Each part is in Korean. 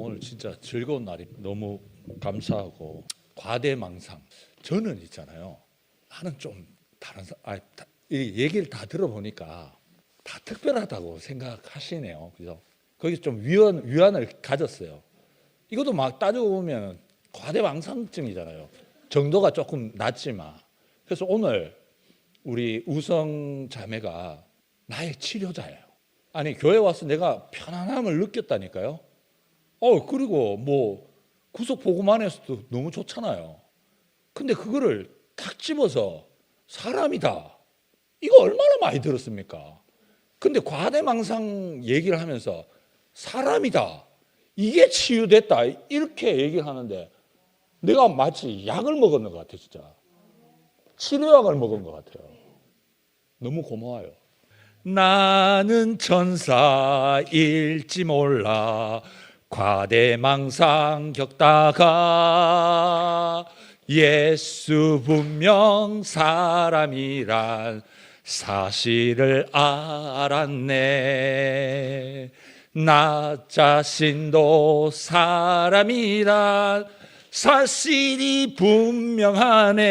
오늘 진짜 즐거운 날이 너무 감사하고 과대망상. 저는 있잖아요. 나는 좀 다른 사, 아, 얘기를 다 들어보니까 다 특별하다고 생각하시네요. 그죠? 거기 좀 위안 위안을 가졌어요. 이것도 막 따지고 보면 과대망상증이잖아요. 정도가 조금 낮지만 그래서 오늘 우리 우성 자매가 나의 치료자예요. 아니 교회 와서 내가 편안함을 느꼈다니까요. 어 그리고 뭐 구속 보고만 해서도 너무 좋잖아요. 근데 그거를 탁 집어서 사람이다. 이거 얼마나 많이 들었습니까? 근데 과대망상 얘기를 하면서 사람이다. 이게 치유됐다. 이렇게 얘기를 하는데 내가 마치 약을 먹었는 것 같아 진짜. 치료약을 먹은 것 같아요. 너무 고마워요. 나는 천사일지 몰라 과대망상 겪다가 예수 분명 사람이란 사실을 알았네. 나 자신도 사람이란 사실이 분명하네.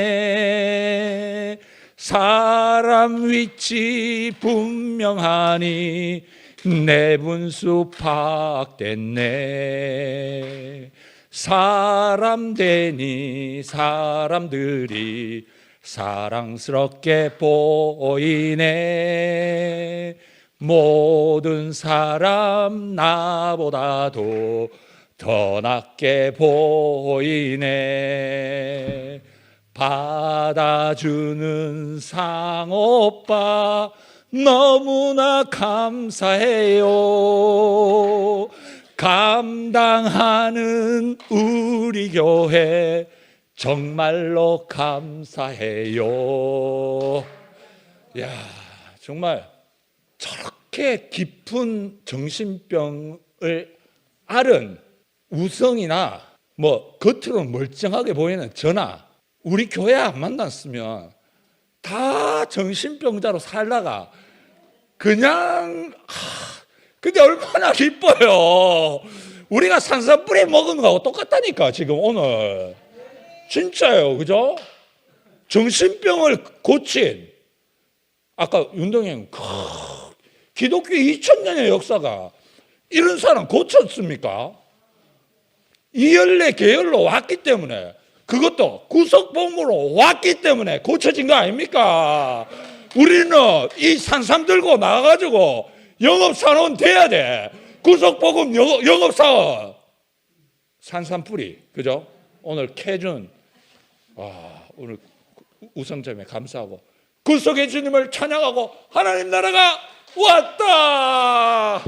사람 위치 분명하니 내 분수 파악됐네. 사람 되니 사람들이 사랑스럽게 보이네. 모든 사람 나보다도 더 낫게 보이네. 받아주는 상오빠 너무나 감사해요. 감당하는 우리 교회 정말로 감사해요. 야, 정말 저렇게 깊은 정신병을 앓은 우성이나 뭐 겉으로는 멀쩡하게 보이는 저나 우리 교회 안 만났으면 다 정신병자로 살다가 그냥 하, 그게 얼마나 기뻐요. 우리가 산사뿌리 먹은 거하고 똑같다니까 지금 오늘 진짜요, 그죠? 정신병을 고친 아까 윤동형 기독교 2000년의 역사가 이런 사람 고쳤습니까? 이열내 계열로 왔기 때문에 그것도 구속범으로 왔기 때문에 고쳐진 거 아닙니까? 우리는 이 산삼 들고 나가가지고 영업사원 돼야 돼. 구속보금 영업, 영업 사원. 산삼 뿌리, 그죠? 오늘 캐준, 와, 오늘 우성점에 감사하고 구속의 주님을 찬양하고 하나님 나라가 왔다!